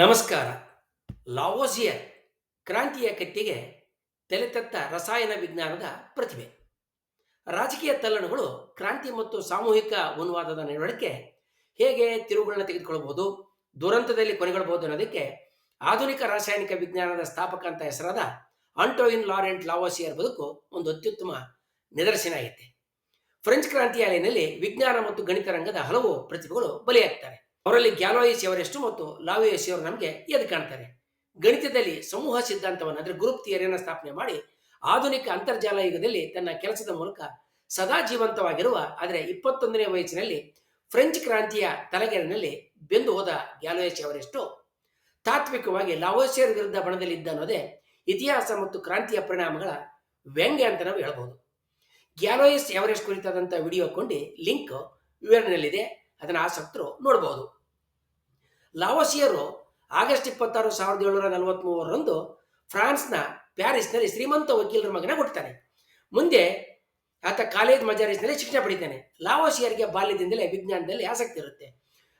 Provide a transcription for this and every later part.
ನಮಸ್ಕಾರ. ಲಾವೋಸಿಯರ್ ಕ್ರಾಂತಿಯ ಕತ್ತಿಗೆ ತಲೆತತ್ತ ರಸಾಯನ ವಿಜ್ಞಾನದ ಪ್ರತಿಭೆ. ರಾಜಕೀಯ ತಲ್ಲಣಗಳು ಕ್ರಾಂತಿ ಮತ್ತು ಸಾಮೂಹಿಕ ಉನ್ವಾದದ ನಡವಳಿಕೆ ಹೇಗೆ ತಿರುವುಗಳನ್ನ ತೆಗೆದುಕೊಳ್ಳಬಹುದು ದುರಂತದಲ್ಲಿ ಕೊನೆಗೊಳ್ಳಬಹುದು ಅನ್ನೋದಕ್ಕೆ ಆಧುನಿಕ ರಾಸಾಯನಿಕ ವಿಜ್ಞಾನದ ಸ್ಥಾಪಕ ಅಂತ ಹೆಸರಾದ ಅಂಟೋಯಿನ್ ಲಾರೆಂಟ್ ಲಾವೋಸಿಯರ್ ಬದುಕು ಒಂದು ಅತ್ಯುತ್ತಮ ನಿದರ್ಶನ ಆಗೈತೆ. ಫ್ರೆಂಚ್ ಕ್ರಾಂತಿಯ ಅಲೆಯಲ್ಲಿ ವಿಜ್ಞಾನ ಮತ್ತು ಗಣಿತ ರಂಗದ ಹಲವು ಪ್ರತಿಭೆಗಳು ಬಲಿಯಾಗ್ತಾರೆ ಅವರಲ್ಲಿ ಗ್ಯಾಲೋಯಿಸ್ ಅವರೆಷ್ಟು ಮತ್ತು ಲಾವಿಯೋಸಿ ಅವರು ನಮಗೆ ಎದ್ದು ಕಾಣ್ತಾರೆ. ಗಣಿತದಲ್ಲಿ ಸಮೂಹ ಸಿದ್ಧಾಂತವನ್ನು, ಅಂದರೆ ಗ್ರೂಪ್ ಥಿಯರಿಯನ್ನು ಸ್ಥಾಪನೆ ಮಾಡಿ ಆಧುನಿಕ ಅಂತರ್ಜಾಲ ಯುಗದಲ್ಲಿ ತನ್ನ ಕೆಲಸದ ಮೂಲಕ ಸದಾ ಜೀವಂತವಾಗಿರುವ, ಆದರೆ ಇಪ್ಪತ್ತೊಂದನೇ ವಯಸ್ಸಿನಲ್ಲಿ ಫ್ರೆಂಚ್ ಕ್ರಾಂತಿಯ ತಲೆಗೆರೆನಲ್ಲಿ ಬೆಂದು ಹೋದ ಗ್ಯಾಲೋಯಿಸಿ ಅವರೆಷ್ಟು ತಾತ್ವಿಕವಾಗಿ ಲಾವೋಸಿಯರ್ ವಿರುದ್ಧ ಬಣದಲ್ಲಿದ್ದ ಅನ್ನೋದೇ ಇತಿಹಾಸ ಮತ್ತು ಕ್ರಾಂತಿಯ ಪರಿಣಾಮಗಳ ವ್ಯಂಗ್ಯ ಅಂತ ನಾವು ಹೇಳಬಹುದು ಗ್ಯಾಲೋಯಿಸ್ ಎವರೆಸ್ಟ್ ಕುರಿತಾದಂಥ ವಿಡಿಯೋ ಕೊಂಡು ಲಿಂಕ್ ವಿವರಣೆಯಲ್ಲಿದೆ. ಅದನ್ನು ಆಸಕ್ತರು ನೋಡಬಹುದು ಲಾವೋಸಿಯರು ಆಗಸ್ಟ್ ಇಪ್ಪತ್ತಾರು ಸಾವಿರದ ಏಳುನೂರ ನಲವತ್ತ್ಮೂರರಂದು ಫ್ರಾನ್ಸ್ನ ಪ್ಯಾರಿಸ್ನಲ್ಲಿ ಶ್ರೀಮಂತ ವಕೀಲರ ಮಗನ ಹುಟ್ಟುತ್ತಾನೆ ಮುಂದೆ ಆತ ಕಾಲೇಜ್ ಮಜಾರಿಸ್ನಲ್ಲಿ ಶಿಕ್ಷಣ ಪಡಿತಾನೆ. ಲಾವೋಸಿಯರ್ಗೆ ಬಾಲ್ಯದಿಂದಲೇ ವಿಜ್ಞಾನದಲ್ಲಿ ಆಸಕ್ತಿ ಇರುತ್ತೆ.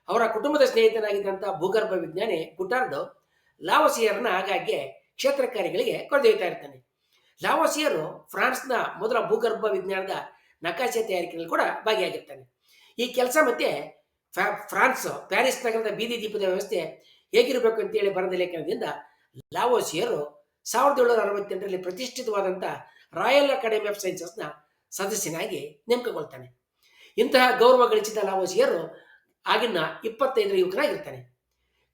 ಅವರ ಕುಟುಂಬದ ಸ್ನೇಹಿತನಾಗಿದ್ದಂಥ ಭೂಗರ್ಭ ವಿಜ್ಞಾನಿ ಗುಟಾರ್ಡೋ ಲಾವೋಸಿಯರ್ನ ಆಗಾಗ್ಗೆ ಕ್ಷೇತ್ರ ಕಾರ್ಯಗಳಿಗೆ ಕರೆದೊಯ್ತಾ ಇರ್ತಾನೆ. ಲಾವೋಸಿಯರು ಫ್ರಾನ್ಸ್ನ ಮೊದಲ ಭೂಗರ್ಭ ವಿಜ್ಞಾನದ ನಕಾಶೆ ತಯಾರಿಕೆಯಲ್ಲಿ ಕೂಡ ಭಾಗಿಯಾಗಿರ್ತಾನೆ. ಈ ಕೆಲಸ ಮತ್ತೆ ಫ್ರಾ- ಫ್ರಾನ್ಸ್, ಪ್ಯಾರಿಸ್ ನಗರದ ಬೀದಿ ದೀಪದ ವ್ಯವಸ್ಥೆ ಹೇಗಿರಬೇಕು ಅಂತೇಳಿ ಬರೆದ ಲೇಖನದಿಂದ ಲಾವೋಸಿಯರು ಸಾವಿರದ ಏಳುನೂರ ಅರವತ್ತೆಂಟರಲ್ಲಿ ಪ್ರತಿಷ್ಠಿತವಾದಂಥ ರಾಯಲ್ ಅಕಾಡೆಮಿ ಆಫ್ ಸೈನ್ಸಸ್ನ ಸದಸ್ಯನಾಗಿ ನೇಮಕಗೊಳ್ತಾನೆ. ಇಂತಹ ಗೌರವ ಗಳಿಸಿದ ಲಾವೋಸಿಯರು ಆಗಿನ ಇಪ್ಪತ್ತೈದರ ಯುವಕನಾಗಿರ್ತಾನೆ.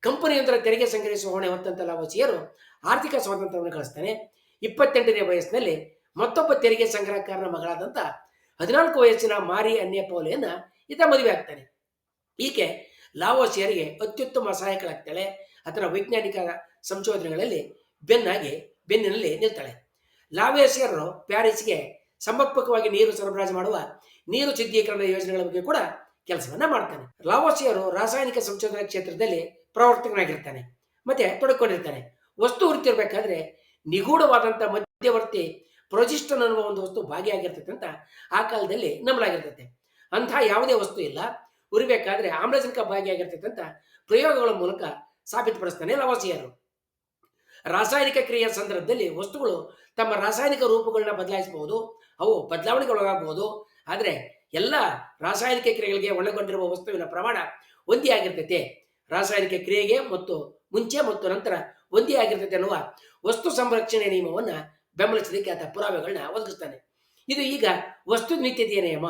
ಕಂಪನಿಯೊಂದರ ತೆರಿಗೆ ಸಂಗ್ರಹಿಸುವ ಹೊಣೆ ಹೊತ್ತಂತ ಲಾವೋಸಿಯರು ಆರ್ಥಿಕ ಸ್ವಾತಂತ್ರ್ಯವನ್ನು ಗಳಿಸ್ತಾನೆ. ಇಪ್ಪತ್ತೆಂಟನೇ ವಯಸ್ಸಿನಲ್ಲಿ ಮತ್ತೊಬ್ಬ ತೆರಿಗೆ ಸಂಗ್ರಹಕಾರನ ಮಗಳಾದಂಥ ಹದಿನಾಲ್ಕು ವಯಸ್ಸಿನ ಮಾರಿ ಅನ್ಯ ಪೌಲೆಯನ್ನ ಈತ ಮದುವೆ ಆಗ್ತಾನೆ. ಈಕೆ ಲಾವೋಸಿಯರಿಗೆ ಅತ್ಯುತ್ತಮ ಸಹಾಯಕಳಾಗ್ತಾಳೆ. ಅದರ ವೈಜ್ಞಾನಿಕ ಸಂಶೋಧನೆಗಳಲ್ಲಿ ಬೆನ್ನಾಗಿ ಬೆನ್ನಿನಲ್ಲಿ ನಿಲ್ತಾಳೆ. ಲಾವೇಸಿಯರು ಪ್ಯಾರಿಸ್ಗೆ ಸಮರ್ಪಕವಾಗಿ ನೀರು ಸರಬರಾಜು ಮಾಡುವ ನೀರು ಶುದ್ಧೀಕರಣ ಯೋಜನೆಗಳ ಬಗ್ಗೆ ಕೂಡ ಕೆಲಸವನ್ನ ಮಾಡ್ತಾನೆ. ಲಾವೋಸಿಯರು ರಾಸಾಯನಿಕ ಸಂಶೋಧನಾ ಕ್ಷೇತ್ರದಲ್ಲಿ ಪ್ರವರ್ತಕನಾಗಿರ್ತಾನೆ. ಮತ್ತೆ ತೊಡಕೊಂಡಿರ್ತಾನೆ. ವಸ್ತು ಹುರಿತಿರ್ಬೇಕಾದ್ರೆ ನಿಗೂಢವಾದಂಥ ಮಧ್ಯವರ್ತಿ ಪ್ರೊಜಿಸ್ಟನ್ ಅನ್ನುವ ಒಂದು ವಸ್ತು ಭಾಗಿಯಾಗಿರ್ತೈತೆ ಅಂತ ಆ ಕಾಲದಲ್ಲಿ ನಂಬಲಾಗಿರ್ತೈತೆ. ಅಂತಹ ಯಾವುದೇ ವಸ್ತು ಇಲ್ಲ. ಉರಿಬೇಕಾದ್ರೆ ಆಮ್ಲಜನಕ ಭಾಗಿಯಾಗಿರ್ತೈತೆ ಪ್ರಯೋಗಗಳ ಮೂಲಕ ಸಾಬೀತುಪಡಿಸ್ತಾನೆ ಲವಾಸಿಯರು. ರಾಸಾಯನಿಕ ಕ್ರಿಯೆಯ ಸಂದರ್ಭದಲ್ಲಿ ವಸ್ತುಗಳು ತಮ್ಮ ರಾಸಾಯನಿಕ ರೂಪಗಳನ್ನ ಬದಲಾಯಿಸಬಹುದು, ಅವು ಬದಲಾವಣೆಗೊಳಗಾಗಬಹುದು. ಆದರೆ ಎಲ್ಲ ರಾಸಾಯನಿಕ ಕ್ರಿಯೆಗಳಿಗೆ ಒಳಗೊಂಡಿರುವ ವಸ್ತುವಿನ ಪ್ರಮಾಣ ಒಂದೇ ಆಗಿರ್ತೈತೆ. ರಾಸಾಯನಿಕ ಕ್ರಿಯೆಗೆ ಮತ್ತು ಮುಂಚೆ ಮತ್ತು ನಂತರ ಒಂದೇ ಆಗಿರ್ತೈತೆ ಅನ್ನುವ ವಸ್ತು ಸಂರಕ್ಷಣೆ ನಿಯಮವನ್ನ ಬೆಂಬಲಿಸಲಿಕ್ಕೆ ಆತ ಪುರಾವೆಗಳನ್ನ ಒದಗಿಸ್ತಾನೆ. ಇದು ಈಗ ವಸ್ತು ನಿತ್ಯತೆಯ ನಿಯಮ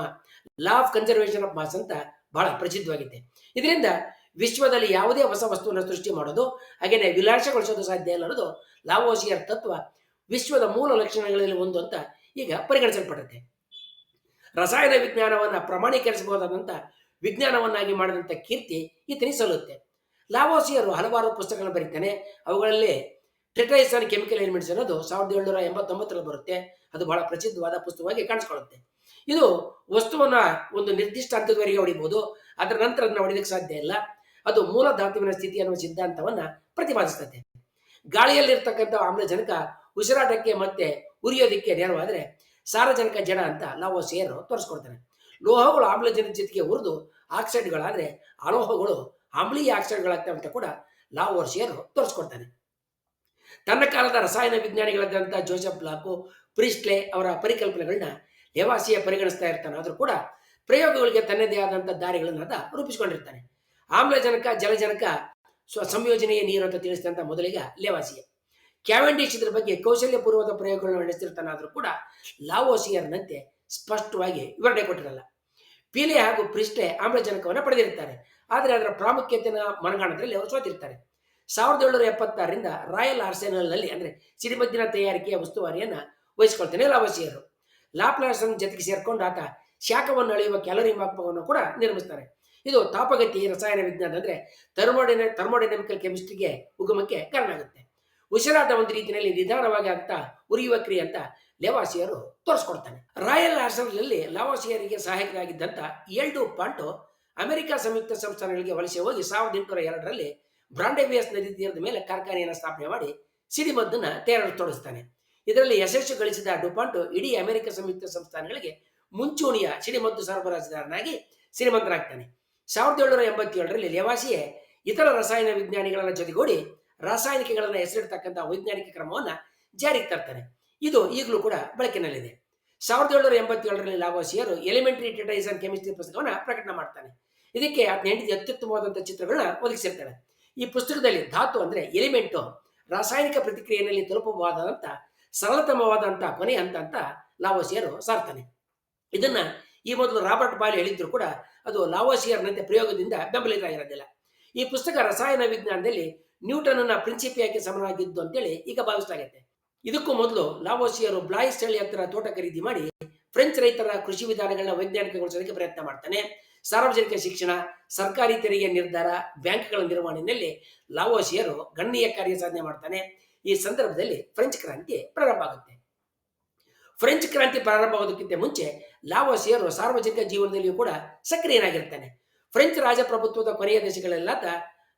law of conservation of mass ಅಂತ ಬಹಳ ಪ್ರಸಿದ್ಧವಾಗಿದೆ. ಇದರಿಂದ ವಿಶ್ವದಲ್ಲಿ ಯಾವುದೇ ಹೊಸ ವಸ್ತುವನ್ನು ಸೃಷ್ಟಿ ಮಾಡೋದು ಹಾಗೆಯೇ ವಿಲಾಸಗೊಳಿಸೋದು ಸಾಧ್ಯ ಇಲ್ಲ ಅನ್ನೋದು ಲಾವೋಸಿಯರ್ ತತ್ವ ವಿಶ್ವದ ಮೂಲ ಲಕ್ಷಣಗಳಲ್ಲಿ ಒಂದು ಅಂತ ಈಗ ಪರಿಗಣಿಸಲ್ಪಡುತ್ತೆ. ರಸಾಯನ ವಿಜ್ಞಾನವನ್ನು ಪ್ರಮಾಣೀಕರಿಸಬಹುದಾದಂಥ ವಿಜ್ಞಾನವನ್ನಾಗಿ ಮಾಡಿದಂಥ ಕೀರ್ತಿ ಈತನಿಗೆ ಸಲ್ಲುತ್ತೆ. ಲಾವೋಸಿಯರು ಹಲವಾರು ಪುಸ್ತಕಗಳನ್ನು ಬರೀತಾನೆ, ಅವುಗಳಲ್ಲಿ ಟ್ರಿಟೈಸ್ ಆನ್ ಕೆಮಿಕಲ್ ಎಲಿಮೆಂಟ್ಸ್ ಅನ್ನೋದು ಸಾವಿರದ ಏಳ್ನೂರ ಎಂಬತ್ತೊಂಬತ್ತರಲ್ಲಿ ಬರುತ್ತೆ. ಅದು ಬಹಳ ಪ್ರಸಿದ್ಧವಾದ ಪುಸ್ತಕವಾಗಿ ಕಾಣಿಸ್ಕೊಳ್ಳುತ್ತೆ. ಇದು ವಸ್ತುವನ್ನ ಒಂದು ನಿರ್ದಿಷ್ಟ ಹಂತದವರೆಗೆ ಹೊಡಿಬಹುದು ಅದರ ನಂತರ ಅದನ್ನ ಹೊಡಿಲಿಕ್ಕೆ ಸಾಧ್ಯ ಇಲ್ಲ. ಅದು ಮೂಲ ಧಾತುವಿನ ಸ್ಥಿತಿ ಅನ್ನುವ ಸಿದ್ಧಾಂತವನ್ನ ಪ್ರತಿಪಾದಿಸ್ತದೆ ಗಾಳಿಯಲ್ಲಿರ್ತಕ್ಕಂಥ ಆಮ್ಲಜನಕ ಉಸಿರಾಟಕ್ಕೆ ಮತ್ತೆ ಉರಿಯೋದಕ್ಕೆ ನೆರವಾದ್ರೆ ಸಾರಜನಕ ಜಡ ಅಂತ ನಾವು ಸೇರು ತೋರಿಸ್ಕೊಡ್ತಾನೆ ಲೋಹಗಳು ಆಮ್ಲಜನಕ ಜೊತೆಗೆ ಉರಿದು ಆಕ್ಸೈಡ್ಗಳಾದ್ರೆ ಅಲೋಹಗಳು ಆಮ್ಲೀಯ ಆಕ್ಸೈಡ್ಗಳಾಗ್ತವೆ ಅಂತ ಕೂಡ ಸೇರ್ ತೋರಿಸ್ಕೊಡ್ತಾನೆ ತನ್ನ ಕಾಲದ ರಸಾಯನ ವಿಜ್ಞಾನಿಗಳಾದಂಥ ಜೋಸೆಫ್ ಬ್ಲಾಕು, ಪ್ರಿಸ್ಟ್ಲೆ ಅವರ ಪರಿಕಲ್ಪನೆಗಳನ್ನ ಲೇವಾಸಿಯ ಪರಿಗಣಿಸ್ತಾ ಇರ್ತಾನೆ. ಆದರೂ ಕೂಡ ಪ್ರಯೋಗಗಳಿಗೆ ತನ್ನದೇ ಆದಂಥ ದಾರಿಗಳನ್ನು ಆತ ರೂಪಿಸಿಕೊಂಡಿರ್ತಾನೆ. ಆಮ್ಲಜನಕ, ಜಲಜನಕ, ಸ್ವ ಸಂಯೋಜನೆಯ ನೀರು ಅಂತ ತಿಳಿಸಿದಂಥ ಮೊದಲಿಗೆ ಲೇವಾಸಿಯ. ಕ್ಯಾವೆಂಡಿಶ್ ಇದ್ರ ಬಗ್ಗೆ ಕೌಶಲ್ಯಪೂರ್ವಕ ಪ್ರಯೋಗಗಳನ್ನು ನಡೆಸ್ತಿರ್ತಾನಾದ್ರೂ ಕೂಡ ಲಾವೋಸಿಯರ್ನಂತೆ ಸ್ಪಷ್ಟವಾಗಿ ವಿವರಣೆ ಕೊಟ್ಟಿರಲ್ಲ. ಪೀಲೆ ಹಾಗೂ ಪ್ರಿಸ್ಟೆ ಆಮ್ಲಜನಕವನ್ನು ಪಡೆದಿರ್ತಾರೆ. ಆದರೆ ಅದರ ಪ್ರಾಮುಖ್ಯತೆಯನ್ನು ಮನಗಾಣದ್ರಲ್ಲಿ ಅವರು ಸೋತಿರ್ತಾರೆ. ಸಾವಿರದ ಏಳ್ನೂರ ಎಪ್ಪತ್ತಾರರಿಂದ ರಾಯಲ್ ಆರ್ಸೆನಲ್ನಲ್ಲಿ ಅಂದರೆ ಸಿಡಿಮದ್ದಿನ ತಯಾರಿಕೆಯ ಉಸ್ತುವಾರಿಯನ್ನು ವಹಿಸಿಕೊಳ್ತಾನೆ ಲಾವಸಿಯರು. ಲಾಪ್ಲಾಸನ್ ಜೊತೆಗೆ ಸೇರ್ಕೊಂಡು ಆತ ಶಾಖವನ್ನು ಅಳೆಯುವ ಕ್ಯಾಲರಿ ಮಾಪವನ್ನು ಕೂಡ ನಿರ್ಮಿಸ್ತಾರೆ. ಇದು ತಾಪಗತಿ ರಸಾಯನ ವಿಜ್ಞಾನ ಅಂದರೆ ಥರ್ಮೋಡೈನ, ಥರ್ಮೋಡೈನಮಿಕಲ್ ಕೆಮಿಸ್ಟ್ರಿಗೆ ಉಗಮಕ್ಕೆ ಕಾರಣ ಆಗುತ್ತೆ ಉಸಿರಾದ ಒಂದು ರೀತಿಯಲ್ಲಿ ನಿಧಾನವಾಗಿ ಆಗ್ತಾ ಉರಿಯುವ ಕ್ರಿಯೆ ಅಂತ ಲೇವಾಸಿಯರು ತೋರಿಸ್ಕೊಡ್ತಾನೆ ರಾಯಲ್ ಆರ್ಸೆನಲ್ನಲ್ಲಿ ಲಾವಾಸಿಯರಿಗೆ ಸಹಾಯಕರಾಗಿದ್ದಂಥ ಎಲ್ಡು ಪಾಂಟು ಅಮೆರಿಕ ಸಂಯುಕ್ತ ಸಂಸ್ಥಾನಗಳಿಗೆ ವಲಸೆ ಹೋಗಿ ಸಾವಿರದ ಎಂಟುನೂರ ಎರಡರಲ್ಲಿ ಬ್ರಾಂಡೆವಿಯಸ್ ನದಿ ತೀರದ ಮೇಲೆ ಕಾರ್ಖಾನೆಯನ್ನು ಸ್ಥಾಪನೆ ಮಾಡಿ ಸಿಡಿಮದ್ದನ್ನ ತೇರಲು ತೊಡಸ್ತಾನೆ ಇದರಲ್ಲಿ ಯಶಸ್ಸು ಗಳಿಸಿದ ಡುಪಾಂಟು ಇಡೀ ಅಮೆರಿಕ ಸಂಯುಕ್ತ ಸಂಸ್ಥಾನಗಳಿಗೆ ಮುಂಚೂಣಿಯ ಸಿಡಿಮದ್ದು ಸರಬರಾಜುದಾರನಾಗಿ ಶ್ರೀಮಂತನಾಗ್ತಾನೆ ಸಾವಿರದ ಏಳ್ನೂರ ಎಂಬತ್ತೇಳರಲ್ಲಿ ಲೇವಾಸಿಯೇ ಇತರ ರಸಾಯನ ವಿಜ್ಞಾನಿಗಳನ್ನ ಜೊತೆಗೂಡಿ ರಾಸಾಯನಿಕಗಳನ್ನು ಹೆಸರಿಡ್ತಕ್ಕಂಥ ವೈಜ್ಞಾನಿಕ ಕ್ರಮವನ್ನು ಜಾರಿಗೆ ತರ್ತಾನೆ. ಇದು ಈಗಲೂ ಕೂಡ ಬಳಕೆನಲ್ಲಿದೆ. ಸಾವಿರದ ಏಳ್ನೂರ ಎಂಬತ್ತೇಳರಲ್ಲಿ ಲಾವೋಸಿಯರು ಎಲಿಮೆಂಟರಿ ಟೆಟೈಸನ್ ಕೆಮಿಸ್ಟ್ರಿ ಪುಸ್ತಕವನ್ನು ಪ್ರಕಟಣೆ ಮಾಡ್ತಾನೆ. ಇದಕ್ಕೆ ಹದಿನೆಂಟು ಅತ್ಯುತ್ತಮವಾದಂಥ ಚಿತ್ರಗಳನ್ನ ಒದಗಿಸಿರ್ತಾನೆ ಈ ಪುಸ್ತಕದಲ್ಲಿ ಧಾತು ಅಂದ್ರೆ ಎಲಿಮೆಂಟು, ರಾಸಾಯನಿಕ ಪ್ರತಿಕ್ರಿಯೆಯಲ್ಲಿ ತಲುಪಬಹುದಾದಂಥ ಸರಳತಮವಾದಂಥ ಕೊನೆ ಹಂತ ಅಂತ ಲಾವೋಸಿಯರು ಸಾರ್ತಾನೆ ಇದನ್ನ ಈ ಮೊದಲು ರಾಬರ್ಟ್ ಬಾಲ್ ಹೇಳಿದ್ರು ಕೂಡ ಅದು ಲಾವೋಸಿಯರ್ನಂತೆ ಪ್ರಯೋಗದಿಂದ ಬೆಂಬಲಿತ ಇರೋದಿಲ್ಲ ಈ ಪುಸ್ತಕ ರಸಾಯನ ವಿಜ್ಞಾನದಲ್ಲಿ ನ್ಯೂಟನ್ನ ಪ್ರಿನ್ಸಿಪಿಯಾಗಿ ಸಮನಾಗಿದ್ದು ಅಂತೇಳಿ ಈಗ ಭಾವಿಸ್ತಾಗತ್ತೆ ಇದಕ್ಕೂ ಮೊದಲು ಲಾವೋಸಿಯರು ಬ್ಲಾಯ್ಸ್ ಹಳ್ಳಿ ಹತ್ತಿರ ತೋಟ ಖರೀದಿ ಮಾಡಿ ಫ್ರೆಂಚ್ ರೈತರ ಕೃಷಿ ವಿಧಾನಗಳನ್ನ ವೈಜ್ಞಾನಿಕಗೊಳಿಸೋದಕ್ಕೆ ಪ್ರಯತ್ನ ಮಾಡ್ತಾನೆ. ಸಾರ್ವಜನಿಕ ಶಿಕ್ಷಣ, ಸರ್ಕಾರಿ ತೆರಿಗೆ ನಿರ್ಧಾರ, ಬ್ಯಾಂಕ್ಗಳ ನಿರ್ವಹಣೆಯಲ್ಲಿ ಲಾವೋಶಿಯರು ಗಣನೀಯ ಕಾರ್ಯ ಸಾಧನೆ ಮಾಡ್ತಾನೆ. ಈ ಸಂದರ್ಭದಲ್ಲಿ ಫ್ರೆಂಚ್ ಕ್ರಾಂತಿ ಪ್ರಾರಂಭ ಆಗುತ್ತೆ. ಫ್ರೆಂಚ್ ಕ್ರಾಂತಿ ಪ್ರಾರಂಭವಾಗೋದಕ್ಕಿಂತ ಮುಂಚೆ ಲಾವೋಸಿಯರು ಸಾರ್ವಜನಿಕ ಜೀವನದಲ್ಲಿಯೂ ಕೂಡ ಸಕ್ರಿಯನಾಗಿರ್ತಾನೆ. ಫ್ರೆಂಚ್ ರಾಜಪ್ರಭುತ್ವದ ಕೊನೆಯ ದೇಶಗಳೆಲ್ಲಾತ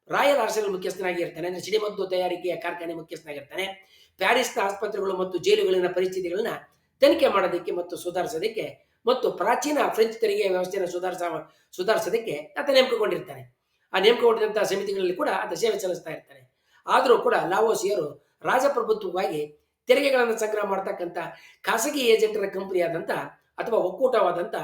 ರಾಯಲ್ ಆರ್ಸೆಲ್ ಮುಖ್ಯಸ್ಥನಾಗಿ ಇರ್ತಾನೆ ಅಂದ್ರೆ ಸಿಡಿಮದ್ದು ತಯಾರಿಕೆಯ ಕಾರ್ಖಾನೆ ಮುಖ್ಯಸ್ಥನಾಗಿರ್ತಾನೆ. ಪ್ಯಾರಿಸ್ನ ಆಸ್ಪತ್ರೆಗಳು ಮತ್ತು ಜೈಲುಗಳಿನ ಪರಿಸ್ಥಿತಿಗಳನ್ನ ತನಿಖೆ ಮಾಡೋದಕ್ಕೆ ಮತ್ತು ಸುಧಾರಿಸೋದಕ್ಕೆ ಮತ್ತು ಪ್ರಾಚೀನ ಫ್ರೆಂಚ್ ತೆರಿಗೆ ವ್ಯವಸ್ಥೆಯನ್ನು ಸುಧಾರಿಸ ಸುಧಾರಿಸೋದಕ್ಕೆ ಆತ ನೇಮಕಗೊಂಡಿರ್ತಾನೆ ಆ ನೇಮಕಗೊಂಡಿರುವಂತಹ ಸಮಿತಿಗಳಲ್ಲಿ ಕೂಡ ಆತ ಸೇವೆ ಸಲ್ಲಿಸ್ತಾ ಇರ್ತಾನೆ ಆದರೂ ಕೂಡ ಲಾವೋಸಿಯರು ರಾಜಪ್ರಭುತ್ವವಾಗಿ ತೆರಿಗೆಗಳನ್ನು ಸಂಗ್ರಹ ಮಾಡ್ತಕ್ಕಂಥ ಖಾಸಗಿ ಏಜೆಂಟರ ಕಂಪನಿಯಾದಂಥ ಅಥವಾ ಒಕ್ಕೂಟವಾದಂಥ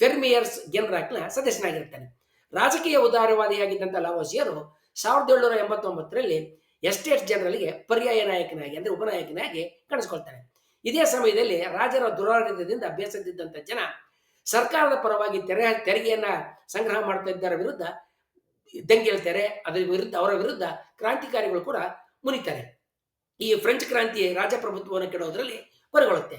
ಫೆರ್ಮಿಯರ್ಸ್ ಗೆನ್ರಾಕ್ನ ಸದಸ್ಯನಾಗಿರ್ತಾನೆ. ರಾಜಕೀಯ ಉದಾರವಾದಿಯಾಗಿದ್ದಂಥ ಲಾವೋಸಿಯರು ಸಾವಿರದ ಏಳ್ನೂರ ಎಂಬತ್ತೊಂಬತ್ತರಲ್ಲಿ ಎಸ್ಟೇಟ್ ಜನರಲ್ಗೆ ಪರ್ಯಾಯ ನಾಯಕನಾಗಿ ಅಂದ್ರೆ ಉಪನಾಯಕನಾಗಿ ಕಾಣಿಸ್ಕೊಳ್ತಾನೆ ಇದೇ ಸಮಯದಲ್ಲಿ ರಾಜರ ದುರಾಡಳಿತದಿಂದ ಬೇಸತ್ತಿದ್ದಂಥ ಜನ ಸರ್ಕಾರದ ಪರವಾಗಿ ತೆರೆ, ತೆರಿಗೆಯನ್ನ ಸಂಗ್ರಹ ಮಾಡ್ತಾ ಇದ್ದರ ವಿರುದ್ಧ ದಂಗೆಲ್ತಾರೆ ಅದರ ವಿರುದ್ಧ, ಅವರ ವಿರುದ್ಧ ಕ್ರಾಂತಿಕಾರಿಗಳು ಕೂಡ ಮುನಿತಾರೆ. ಈ ಫ್ರೆಂಚ್ ಕ್ರಾಂತಿ ರಾಜಪ್ರಭುತ್ವವನ್ನು ಕೆಡೋದ್ರಲ್ಲಿ ಹೊರಗೊಳ್ಳುತ್ತೆ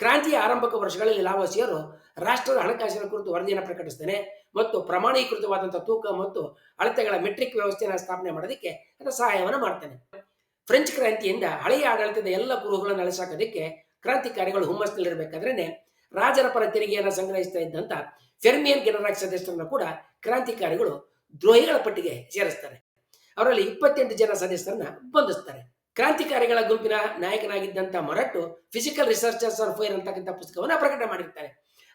ಕ್ರಾಂತಿಯ ಆರಂಭಿಕ ವರ್ಷಗಳಲ್ಲಿ ಲಾವೋಸಿಯರು ರಾಷ್ಟ್ರದ ಹಣಕಾಸಿನ ಕುರಿತು ವರದಿಯನ್ನು ಪ್ರಕಟಿಸ್ತಾನೆ ಮತ್ತು ಪ್ರಮಾಣೀಕೃತವಾದಂತಹ ತೂಕ ಮತ್ತು ಅಳತೆಗಳ ಮೆಟ್ರಿಕ್ ವ್ಯವಸ್ಥೆಯನ್ನು ಸ್ಥಾಪನೆ ಮಾಡೋದಕ್ಕೆ ಅದರ ಸಹಾಯವನ್ನು ಮಾಡ್ತಾನೆ. ಫ್ರೆಂಚ್ ಕ್ರಾಂತಿಯಿಂದ ಹಳೆಯ ಆಡಳಿತದ ಎಲ್ಲ ಗುರುಗಳನ್ನು ಅಳಿಸಾಕೋದಕ್ಕೆ ಕ್ರಾಂತಿಕಾರಿಗಳು ಹುಮ್ಮಸ್ನಲ್ಲಿರಬೇಕಾದ್ರೆ ರಾಜರ ಪರ ತೆರಿಗೆಯನ್ನು ಸಂಗ್ರಹಿಸ್ತಾ ಇದ್ದಂಥ ಫೆರ್ಮಿಯನ್ ಗೆನರಾಕ್ ಸದಸ್ಯರನ್ನು ಕೂಡ ಕ್ರಾಂತಿಕಾರಿಗಳು ದ್ರೋಹಿಗಳ ಪಟ್ಟಿಗೆ ಸೇರಿಸ್ತಾರೆ. ಅವರಲ್ಲಿ ಇಪ್ಪತ್ತೆಂಟು ಜನ ಸದಸ್ಯರನ್ನ ಬಂಧಿಸ್ತಾರೆ. ಕ್ರಾಂತಿಕಾರಿಗಳ ಗುಂಪಿನ ನಾಯಕನಾಗಿದ್ದಂಥ Marat physical researchers are fire ಅಂತಕ್ಕಂಥ ಪುಸ್ತಕವನ್ನು ಪ್ರಕಟ ಮಾಡಿರ್ತಾರೆ.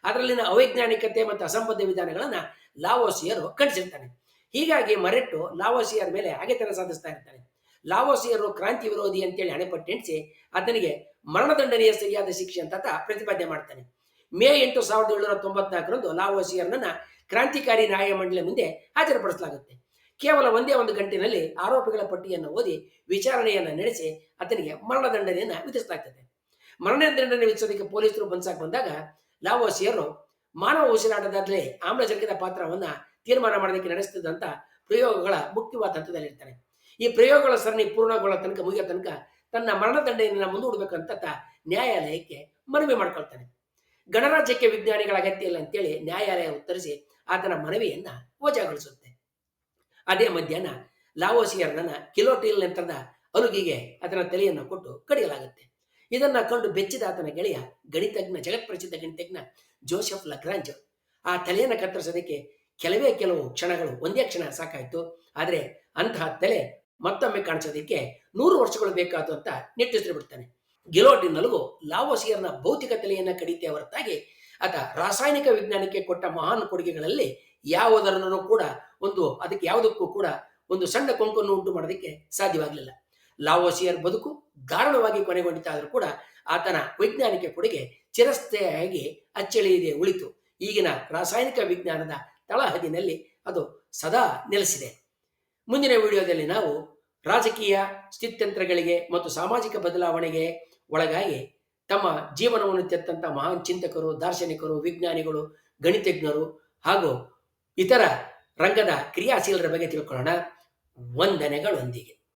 ಅದರಲ್ಲಿನ ಅವೈಜ್ಞಾನಿಕತೆ ಮತ್ತು ಅಸಂಬದ್ಧ ವಿಧಾನಗಳನ್ನ ಲಾವೋಸಿಯರು ಕಂಡಿಸಿರ್ತಾನೆ ಹೀಗಾಗಿ ಮರೆಟ್ಟು ಲಾವೋಸಿಯರ್ ಮೇಲೆ ಹಗೆತನ ಸಾಧಿಸ್ತಾ ಇರ್ತಾನೆ ಲಾವೋಸಿಯರು ಕ್ರಾಂತಿ ವಿರೋಧಿ ಅಂತೇಳಿ ಹಣೆಪಟ್ಟೆಣಿಸಿ ಆತನಿಗೆ ಮರಣದಂಡನೆಯ ಸರಿಯಾದ ಶಿಕ್ಷೆ ಅಂತ ಪ್ರತಿಪಾದನೆ ಮಾಡ್ತಾನೆ. ಮೇ ಎಂಟು ಸಾವಿರದ ಏಳ್ನೂರ ತೊಂಬತ್ನಾಲ್ಕರಂದು ಲಾವೋಸಿಯರ್ನನ್ನ ಕ್ರಾಂತಿಕಾರಿ ನ್ಯಾಯಮಂಡಳಿ ಮುಂದೆ ಹಾಜರುಪಡಿಸಲಾಗುತ್ತೆ. ಕೇವಲ ಒಂದೇ ಒಂದು ಗಂಟಿನಲ್ಲಿ ಆರೋಪಿಗಳ ಪಟ್ಟಿಯನ್ನು ಓದಿ ವಿಚಾರಣೆಯನ್ನು ನಡೆಸಿ ಆತನಿಗೆ ಮರಣದಂಡನೆಯನ್ನು ವಿಧಿಸಲಾಗ್ತದೆ. ಮರಣದಂಡನೆ ವಿಧಿಸೋದಕ್ಕೆ ಪೊಲೀಸರು ಬಂದ್ಸಾಕ್ ಬಂದಾಗ ಲಾವೋಸಿಯರು ಮಾನವ ಉಸಿರಾಟದಲ್ಲಿ ಆಮ್ಲಜನಕದ ಪಾತ್ರವನ್ನ ತೀರ್ಮಾನ ಮಾಡೋದಕ್ಕೆ ನಡೆಸುತ್ತಿದ್ದಂಥ ಪ್ರಯೋಗಗಳ ಮುಖ್ಯವಾದ ಹಂತದಲ್ಲಿರ್ತಾನೆ ಈ ಪ್ರಯೋಗಗಳ ಸರಣಿ ಪೂರ್ಣಗೊಳ್ಳೋ ತನಕ, ಮುಗಿಯೋ ತನಕ ತನ್ನ ಮರಣದಂಡೆಯನ್ನು ಮುಂದೂಡಬೇಕಂತ ನ್ಯಾಯಾಲಯಕ್ಕೆ ಮನವಿ ಮಾಡ್ಕೊಳ್ತಾನೆ. ಗಣರಾಜ್ಯಕ್ಕೆ ವಿಜ್ಞಾನಿಗಳ ಅಗತ್ಯ ಇಲ್ಲ ಅಂತೇಳಿ ನ್ಯಾಯಾಲಯ ಉತ್ತರಿಸಿ ಆತನ ಮನವಿಯನ್ನ ವಜಾಗೊಳಿಸುತ್ತೆ. ಅದೇ ಮಧ್ಯಾಹ್ನ ಲಾವೋಸಿಯರ್ನ ಕಿಲೋಟಿಲ್ ಯಂತ್ರದ ಅಲುಗಿಗೆ ಅದರ ತಲೆಯನ್ನು ಕೊಟ್ಟು ಕಡಿಯಲಾಗುತ್ತೆ. ಇದನ್ನ ಕಂಡು ಬೆಚ್ಚಿದ ಆತನ ಗೆಳೆಯ ಗಣಿತಜ್ಞ ಜಗತ್ಪ್ರಸಿದ್ಧ ಗಣಿತಜ್ಞ ಜೋಸೆಫ್ ಲಗ್ರಾಂಜ್ ಆ ತಲೆಯನ್ನು ಕತ್ತರಿಸೋದಕ್ಕೆ ಕೆಲವೇ ಕೆಲವು ಕ್ಷಣಗಳು, ಒಂದೇ ಕ್ಷಣ ಸಾಕಾಯ್ತು. ಆದರೆ ಅಂತಹ ತಲೆ ಮತ್ತೊಮ್ಮೆ ಕಾಣಿಸೋದಕ್ಕೆ ನೂರು ವರ್ಷಗಳು ಬೇಕಾದ ಅಂತ ನಿಟ್ಟುಸಿರು ಬಿಡ್ತಾನೆ. ಗಿಲೋಟಿನಲ್ಗೂ ಲಾವೋಸಿಯರ್ನ ಭೌತಿಕ ತಲೆಯನ್ನ ಕಡಿತೆ ಹೊರತಾಗಿ ಆತ ರಾಸಾಯನಿಕ ವಿಜ್ಞಾನಕ್ಕೆ ಕೊಟ್ಟ ಮಹಾನ್ ಕೊಡುಗೆಗಳಲ್ಲಿ ಯಾವುದರನ್ನು ಕೂಡ ಒಂದು ಅದಕ್ಕೆ ಯಾವುದಕ್ಕೂ ಕೂಡ ಒಂದು ಸಣ್ಣ ಕೊಂಕನ್ನು ಉಂಟು ಮಾಡೋದಕ್ಕೆ ಸಾಧ್ಯವಾಗಲಿಲ್ಲ. ಲಾವೋಸಿಯರ್ ಬದುಕು ದಾರುಣವಾಗಿ ಕೊನೆಗೊಂಡಿತಾದರೂ ಕೂಡ ಆತನ ವೈಜ್ಞಾನಿಕ ಕೊಡುಗೆ ಚಿರಸ್ಥೆಯಾಗಿ ಅಚ್ಚಳಿಯದೆ ಉಳಿತು. ಈಗಿನ ರಾಸಾಯನಿಕ ವಿಜ್ಞಾನದ ತಳಹದಿನಲ್ಲಿ ಅದು ಸದಾ ನೆಲೆಸಿದೆ. ಮುಂದಿನ ವಿಡಿಯೋದಲ್ಲಿ ನಾವು ರಾಜಕೀಯ, ಸ್ಥಿತ್ಯಂತ್ರಗಳಿಗೆ ಮತ್ತು ಸಾಮಾಜಿಕ ಬದಲಾವಣೆಗೆ ಒಳಗಾಗಿ ತಮ್ಮ ಜೀವನವನ್ನು ತೆತ್ತಂಥ ಮಹಾನ್ ಚಿಂತಕರು, ದಾರ್ಶನಿಕರು, ವಿಜ್ಞಾನಿಗಳು, ಗಣಿತಜ್ಞರು ಹಾಗೂ ಇತರ ರಂಗದ ಕ್ರಿಯಾಶೀಲರ ಬಗ್ಗೆ ತಿಳ್ಕೊಳ್ಳೋಣ. ವಂದನೆಗಳೊಂದಿಗೆ.